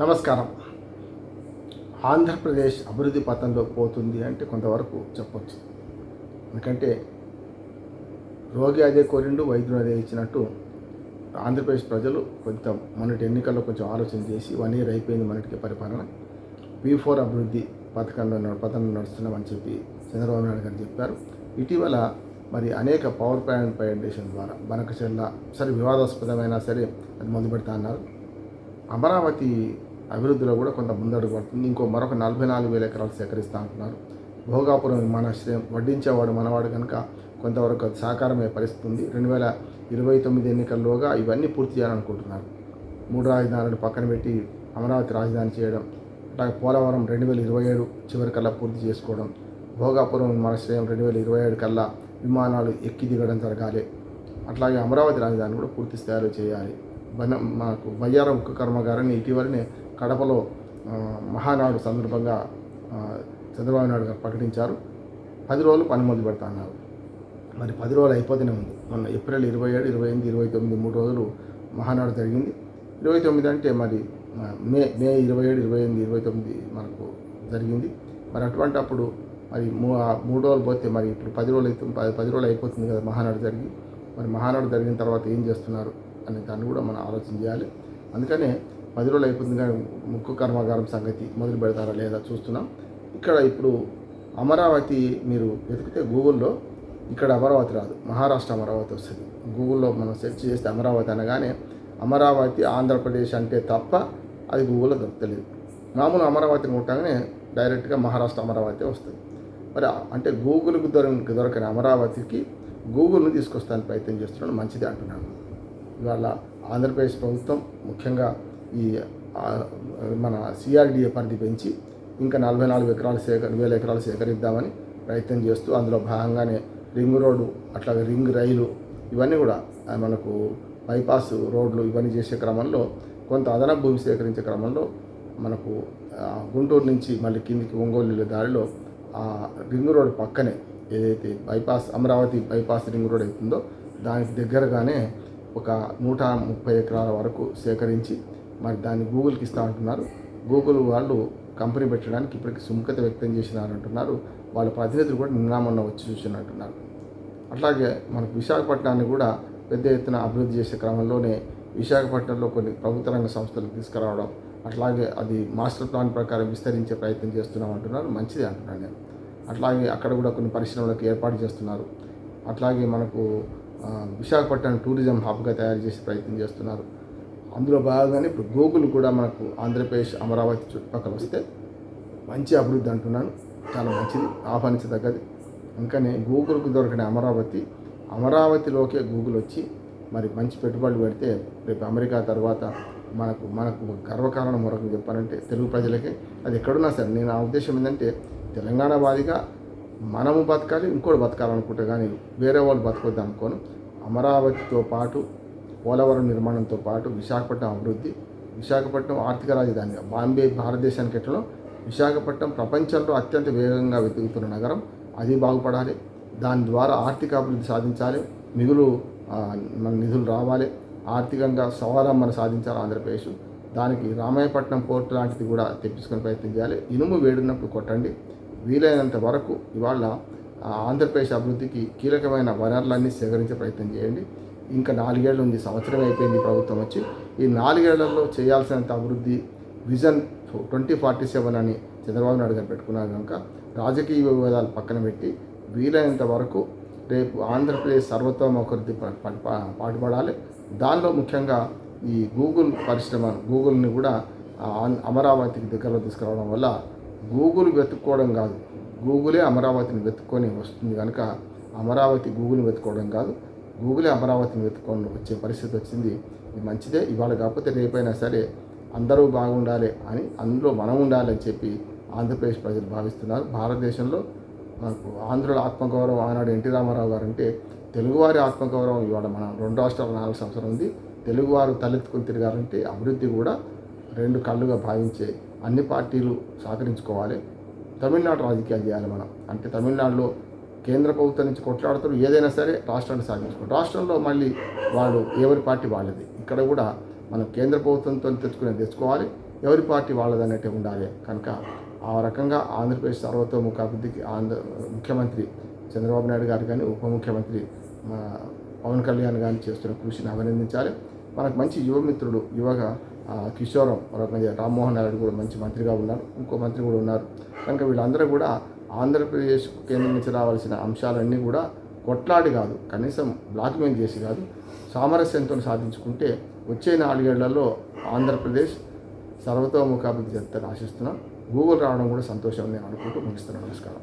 నమస్కారం. ఆంధ్రప్రదేశ్ అభివృద్ధి పథంలో పోతుంది అంటే కొంతవరకు చెప్పొచ్చు. ఎందుకంటే రోగి అదే కోరిండు వైద్యుడు అదే ఇచ్చినట్టు ఆంధ్రప్రదేశ్ ప్రజలు కొంత మొన్నటి ఎన్నికల్లో కొంచెం ఆలోచన చేసి వన్ ఇయర్ అయిపోయింది మనటికి పరిపాలన. పీ ఫోర్ అభివృద్ధి పథకంలో నడు- పథకంలో నడుస్తున్నామని చెప్పి చంద్రబాబు నాయుడు గారు చెప్పారు. ఇటీవల మరి అనేక పవర్ ప్లాంట్ ప్రజెంటేషన్ ద్వారా బనకచెల్ల సరే వివాదాస్పదమైనా సరే అది మొదలు పెడతా అన్నారు. అమరావతి అభివృద్ధిలో కూడా కొంత ముందడుగు పడుతుంది. ఇంకో మరొక నలభై నాలుగు వేల ఎకరాలు సేకరిస్తా అంటున్నారు. భోగాపురం విమానాశ్రయం వడ్డించేవాడు మనవాడు కనుక కొంతవరకు అది సాకారమయ్యే పరిస్థితి ఉంది రెండు వేల ఇరవై తొమ్మిది ఎన్నికల్లోగా ఇవన్నీ పూర్తి చేయాలనుకుంటున్నారు. మూడు రాజధానులు పక్కన పెట్టి అమరావతి రాజధాని చేయడం అలాగే పోలవరం రెండు వేల ఇరవై ఏడు చివరికల్లా పూర్తి చేసుకోవడం భోగాపురం విమానాశ్రయం రెండు వేల ఇరవై ఏడు కల్లా విమానాలు ఎక్కి దిగడం జరగాలి. అట్లాగే అమరావతి రాజధాని కూడా పూర్తి స్థాయిలో చేయాలి. బన మాకు బయ్యారం ఉక్కు కర్మగారని ఇటీవలనే కడపలో మహానాడు సందర్భంగా చంద్రబాబు నాయుడు గారు ప్రకటించారు. పది రోజులు పని మొదలు పెడతా అన్నారు. మరి పది రోజులు అయిపోతూనే ఉంది మొన్న ఏప్రిల్ ఇరవై ఏడు ఇరవై ఎనిమిది ఇరవై తొమ్మిది మూడు రోజులు మహానాడు జరిగింది. ఇరవై తొమ్మిది అంటే మరి మే మే ఇరవై ఏడు ఇరవై ఎనిమిది ఇరవై తొమ్మిది మనకు జరిగింది. మరి అటువంటి అప్పుడు మరి మూ మూడు రోజులు పోతే మరి ఇప్పుడు పది రోజులు అయితే పది పది రోజులు అయిపోతుంది కదా మహానాడు జరిగి. మరి మహానాడు జరిగిన తర్వాత ఏం చేస్తున్నారు? అనే దాన్ని కూడా మనం ఆలోచన చేయాలి. అందుకనే పది రోజులు అయిపోతుంది కానీ ముక్కు కర్మాగారం సంగతి మొదలు పెడతారా లేదా చూస్తున్నాం. ఇక్కడ ఇప్పుడు అమరావతి మీరు వెతికితే గూగుల్లో ఇక్కడ అమరావతి రాదు మహారాష్ట్ర అమరావతి వస్తుంది. గూగుల్లో మనం సెర్చ్ చేస్తే అమరావతి అనగానే అమరావతి ఆంధ్రప్రదేశ్ అంటే తప్ప అది గూగుల్లో దొరకలేదు. మామూలు అమరావతిని కొట్టగానే డైరెక్ట్గా మహారాష్ట్ర అమరావతి వస్తుంది. మరి అంటే గూగుల్కి దొరక దొరకని అమరావతికి గూగుల్ని తీసుకొస్తాను ప్రయత్నం చేస్తున్నాడు మంచిది అంటున్నాను. ఇవాళ ఆంధ్రప్రదేశ్ ప్రభుత్వం ముఖ్యంగా ఈ మన సిఆర్డిఏ పరిధి పెంచి ఇంకా నలభై నాలుగు ఎకరాలు సేకర వేల ఎకరాలు సేకరిద్దామని ప్రయత్నం చేస్తూ అందులో భాగంగానే రింగ్ రోడ్డు అట్లాగే రింగ్ రైలు ఇవన్నీ కూడా మనకు బైపాస్ రోడ్లు ఇవన్నీ చేసే క్రమంలో కొంత అదనపు భూమి సేకరించే క్రమంలో మనకు గుంటూరు నుంచి మళ్ళీ కిందికి ఒంగోలు దారిలో ఆ రింగ్ రోడ్ పక్కనే ఏదైతే bypass Amaravati bypass ring road అవుతుందో దానికి దగ్గరగానే ఒక నూట ముప్పై ఎకరాల వరకు సేకరించి మరి దాన్ని గూగుల్కి ఇస్తా అంటున్నారు. గూగుల్ వాళ్ళు కంపెనీ పెట్టడానికి ఇప్పటికి సుముఖత వ్యక్తం చేసినారంటున్నారు వాళ్ళ ప్రతినిధులు కూడా నిన్నామన్న వచ్చి చూసినట్టున్నారు అట్లాగే మనకు విశాఖపట్నాన్ని కూడా పెద్ద ఎత్తున అభివృద్ధి చేసే క్రమంలోనే విశాఖపట్నంలో కొన్ని ప్రభుత్వ రంగ సంస్థలు తీసుకురావడం అట్లాగే అది మాస్టర్ ప్లాన్ ప్రకారం విస్తరించే ప్రయత్నం చేస్తున్నాం అంటున్నారు. మంచిది అంటున్నాను నేను. అట్లాగే అక్కడ కూడా కొన్ని పరిశ్రమలకు ఏర్పాటు చేస్తున్నారు. అట్లాగే మనకు విశాఖపట్నం టూరిజం హబ్గా తయారు చేసే ప్రయత్నం చేస్తున్నారు. అందులో భాగంగానే ఇప్పుడు గూగుల్ కూడా మనకు ఆంధ్రప్రదేశ్ అమరావతి చుట్టుపక్కల వస్తే మంచి అభివృద్ధి అంటున్నాను. చాలా మంచిది ఆహ్వానించదగ్గది. అందుకని గూగుల్కు దొరికిన అమరావతి అమరావతిలోకే గూగుల్ వచ్చి మరి మంచి పెట్టుబడులు పెడితే రేపు అమెరికా తర్వాత మనకు మనకు గర్వకారణం మరొక చెప్పాలంటే తెలుగు ప్రజలకే. అది ఎక్కడున్నా సరే నేను ఆ ఉద్దేశం ఏంటంటే తెలంగాణ వాదిగా మనము బతకాలి ఇంకోటి బతకాలనుకుంటే కానీ వేరే వాళ్ళు బతకొద్దు అనుకోను. అమరావతితో పాటు పోలవరం నిర్మాణంతో పాటు విశాఖపట్నం అభివృద్ధి విశాఖపట్నం ఆర్థిక రాజధానిగా బాంబే భారతదేశానికి ఎట్లలో విశాఖపట్నం ప్రపంచంలో అత్యంత వేగంగా వెతుకుతున్న నగరం. అది బాగుపడాలి. దాని ద్వారా ఆర్థిక అభివృద్ధి సాధించాలి. మిగులు మన నిధులు రావాలి. ఆర్థికంగా స్వావలంబన సాధించాలి ఆంధ్రప్రదేశ్. దానికి రామాయపట్నం పోర్టు లాంటిది కూడా తెప్పించుకునే ప్రయత్నం చేయాలి. ఇనుము వేడినప్పుడు కొట్టండి. వీలైనంత వరకు ఇవాళ ఆంధ్రప్రదేశ్ అభివృద్ధికి కీలకమైన వనరులన్నీ సేకరించే ప్రయత్నం చేయండి. ఇంకా నాలుగేళ్ళు ఉంది సంవత్సరం అయిపోయింది ప్రభుత్వం వచ్చి. ఈ నాలుగేళ్ళలో చేయాల్సినంత అభివృద్ధి విజన్ ట్వంటీ ఫార్టీ సెవెన్ అని చంద్రబాబు నాయుడు గారు పెట్టుకున్నారు కనుక రాజకీయ వివాదాలు పక్కన పెట్టి వీలైనంత వరకు రేపు ఆంధ్రప్రదేశ్ సర్వతోముఖి పాటుపడాలి. దానిలో ముఖ్యంగా ఈ గూగుల్ పరిశ్రమ గూగుల్ని కూడా అమరావతికి దగ్గరలో తీసుకురావడం వల్ల గూగుల్ వెతుక్కోవడం కాదు. గూగులే అమరావతిని వెతుక్కొని వస్తుంది కనుక అమరావతి గూగుల్ని వెతుక్కోవడం కాదు. గూగులే అమరావతిని వెతుక్కొని వచ్చే పరిస్థితి వచ్చింది. ఇది మంచిదే ఇవాళ కాకపోతే రేపైనా సరే అందరూ బాగుండాలి అని అందులో మనం ఉండాలని చెప్పి ఆంధ్రప్రదేశ్ ప్రజలు భావిస్తున్నారు. భారతదేశంలో మనకు ఆంధ్రుల ఆత్మగౌరవం ఆనాడు ఎన్టీ రామారావు గారు అంటే తెలుగువారి ఆత్మగౌరవం ఇవాళ మనం రెండు రాష్ట్రాల నాలుగు సంవత్సరం ఉంది. తెలుగువారు తలెత్తుకుని తిరగాలంటే అభివృద్ధి కూడా రెండు కళ్ళుగా భావించే అన్ని పార్టీలు సహకరించుకోవాలి. తమిళనాడు రాజకీయాలు చేయాలి మనం. అంటే తమిళనాడులో కేంద్ర ప్రభుత్వం నుంచి కొట్లాడుతారు ఏదైనా సరే రాష్ట్రాన్ని సాధించుకోవాలి రాష్ట్రంలో మళ్ళీ వాళ్ళు ఎవరి పార్టీ వాళ్ళది? ఇక్కడ కూడా మనం కేంద్ర ప్రభుత్వంతో తెచ్చుకునే తెచ్చుకోవాలి. ఎవరి పార్టీ వాళ్ళదన్నట్టే ఉండాలి. కనుక ఆ రకంగా ఆంధ్రప్రదేశ్ సర్వతోముఖాభివృద్ధికి ఆంధ్ర ముఖ్యమంత్రి చంద్రబాబు నాయుడు గారు కానీ ఉప ముఖ్యమంత్రి పవన్ కళ్యాణ్ కానీ చేస్తున్న కృషిని అభినందించాలి. మనకు మంచి యువమిత్రుడు యువగా కిషోరం మరొక రామ్మోహన్ నాయుడు కూడా మంచి మంత్రిగా ఉన్నారు ఇంకో మంత్రి కూడా ఉన్నారు. కనుక వీళ్ళందరూ కూడా ఆంధ్రప్రదేశ్ కేంద్రం నుంచి రావాల్సిన అంశాలన్నీ కూడా కొట్లాడి కాదు కనీసం బ్లాక్మెయిల్ చేసి కాదు సామరస్యంతో సాధించుకుంటే వచ్చే నాలుగేళ్ళలో ఆంధ్రప్రదేశ్ సర్వతోముఖాభివృద్ధి చెందుతారని ఆశిస్తున్నాం. గూగుల్ రావడం కూడా సంతోషం నేను అనుకుంటూ ముగిస్తున్నాను. నమస్కారం.